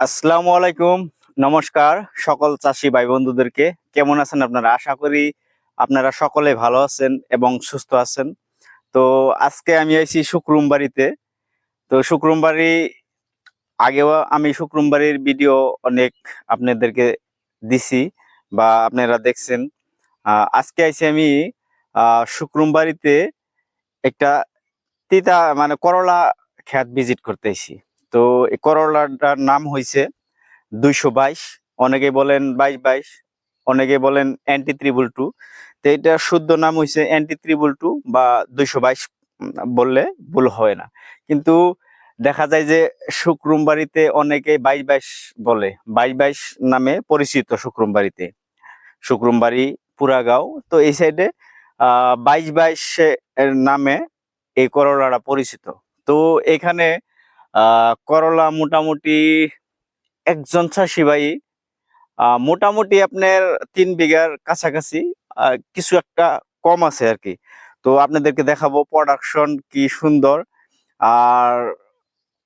আসসালামু আলাইকুম, নমস্কার সকল চাষি ভাই বন্ধুদেরকে কেমন আছেন আপনারা? আশা করি আপনারা সকলে ভালো আছেন এবং সুস্থ আছেন। তো আজকে আমি আইছি শুক্রমবাড়িতে। তো শুক্রমবাড়ি, আগেও আমি শুক্রমবাড়ির ভিডিও অনেক আপনাদেরকে দিছি বা আপনারা দেখছেন। আজকে আইছি আমি শুক্রমবাড়িতে একটা তিতা মানে করলা খেত ভিজিট করতে আইছি। তো এই করলাটার নাম হইছে দুইশো বাইশ। অনেকে বলেন বাইশ বাইশ, অনেকে বলেন অ্যান্টি ত্রিবল টু তো এটা শুদ্ধ নাম হইছে অ্যান্টি ত্রিবল টু বা দুইশো বাইশ বললে ভুল হয় না। কিন্তু দেখা যায় যে শুক্রমবাড়িতে অনেকে বাইশ বাইশ বলে। বাইশ বাইশ নামে পরিচিত শুক্রমবাড়িতে শুক্রমবাড়ি পুরাগাঁও। তো এই সাইডে বাইশ বাইশ নামে এই করলাটা পরিচিত। তো এখানে করলা মোটামুটি একজন চাষি ভাই। মোটামুটি আপনার তিন বিঘার কাছাকাছি কিছু একটা কম আছে আর কি তো আপনাদেরকে দেখাবো প্রোডাকশন কি সুন্দর। আর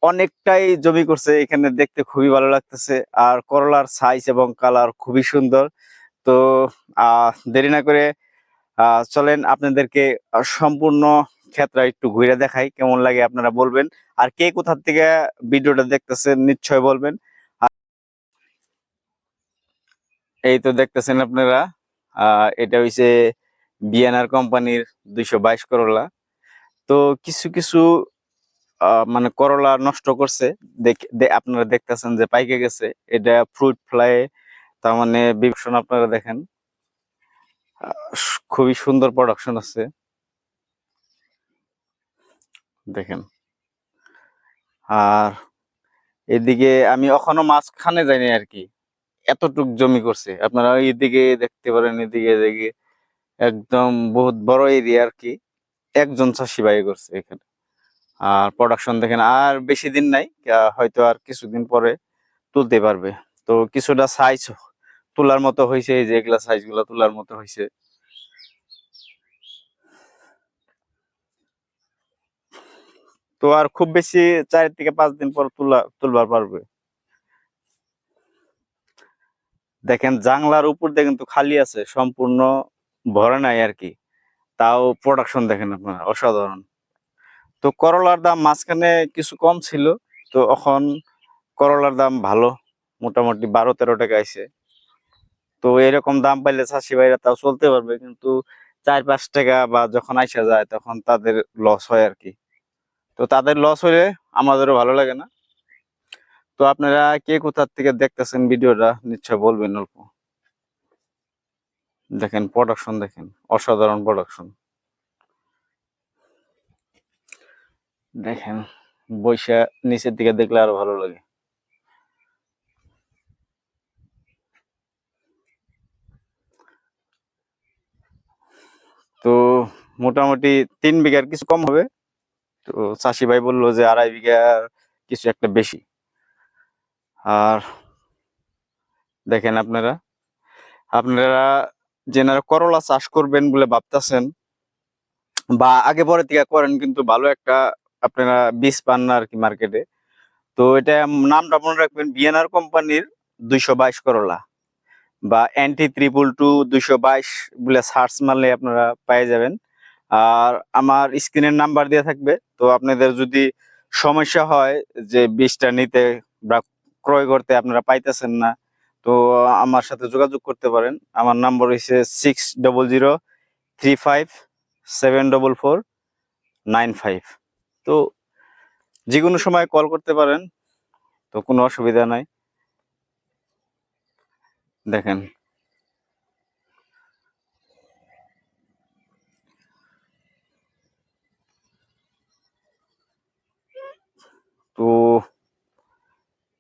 অনেকটাই জমি করছে, এখানে দেখতে খুবই ভালো লাগতেছে। আর করলার সাইজ এবং কালার খুবই সুন্দর। তো দেরি না করে চলেন আপনাদেরকে সম্পূর্ণ ক্ষেত্রে একটু ঘুরে দেখাই, কেমন লাগে আপনারা বলবেন। আর কে কোথার থেকে ভিডিওটা দেখতেছেন নিশ্চয় বলবেন। এই তো দেখতেছেন আপনারা এটা হইছে বিএনআর কোম্পানির দুইশো বাইশ করলা। তো কিছু কিছু মানে করলা নষ্ট করছে। আপনারা দেখতেছেন যে পাইকে গেছে। এটা ফ্রুট ফ্লাই, তার মানে বিভূষণ আপনারা দেখেন। খুবই সুন্দর প্রোডাকশন আছে। দেখেন। আর এদিকে আমি এখনও মাঝখানে যাইনি আর কি এতটুক জমি করছে। আপনারা এদিকে দেখতে পারেন, এদিকে এদিকে। একদম বহুত বড় এরিয়া আর কি একজন চাষি ভাই করছে এখানে। আর প্রোডাকশন দেখেন, আর বেশি দিন নাই। হয়তো আর কিছুদিন পরে তুলতে পারবে। তো কিছুটা সাইজ তোলার মতো হয়েছে এই যে এগুলা সাইজগুলা তোলার মতো হয়েছে তো আর খুব বেশি চার থেকে পাঁচ দিন পর তুলা, তুলবার পারবে। দেখেন জাংলার উপর দিয়ে কিন্তু খালি আছে, সম্পূর্ণ ভরে নাই আর কি। তাও প্রোডাকশন দেখেন আপনারা, অসাধারণ। তো করলার দাম মাঝখানে কিছু কম ছিল, তো এখন করলার দাম ভালো, মোটামুটি বারো, তেরো টাকা আইছে। তো এরকম দাম পাইলে চাষি ভাইরা তাও চলতে পারবে, কিন্তু চার, পাঁচ টাকা বা যখন আইসা যায়, তখন তাদের লস হয় আর কি। তো তাদের লস হলে আমাদেরও ভালো লাগে না। তো আপনারা কে কোথার থেকে দেখতেছেন ভিডিওটা নিশ্চয় বলবেন অল্প। দেখেন প্রোডাকশন দেখেন, অসাধারণ প্রোডাকশন দেখেন বৈশা নিচের দিকে দেখলে আরও ভালো লাগে। তো মোটামুটি তিন বিঘার কিছু কম হবে। তো চাষি ভাই বলল যে আড়াই বিঘার কিছু একটা বেশি। আর দেখেন আপনারা আপনারা যেনারা করলা চাষ করবেন বলে ভাবতেছেন বা আগে পরে থেকে করেন কিন্তু ভালো একটা আপনারা বীজ পান না আর কি মার্কেটে তো এটা নামটা মনে রাখবেন বিএনআর কোম্পানির দুইশো বাইশ করলা বা এনটি ত্রিপুল টু দুইশো বাইশ বলে সার্চ মারলে আপনারা পেয়ে যাবেন। আর আমার স্ক্রিনের নাম্বার দেওয়া থাকবে। তো আপনাদের যদি সমস্যা হয় যে বীজটা নিতে বা ক্রয় করতে আপনারা পাইতেছেন না, তো আমার সাথে যোগাযোগ করতে পারেন। আমার নাম্বার হচ্ছে six double zero three five seven double four nine five. তো যে কোনো সময় কল করতে পারেন, তো কোনো অসুবিধা নাই। দেখেন তো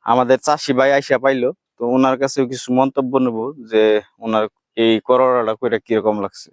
আমাদের চাষি ভাই আইসা পাইলো, তো ওনার কাছেও কিছু মন্তব্য নেব যে ওনার এই করোনাটা কইরা কীরকম লাগছে।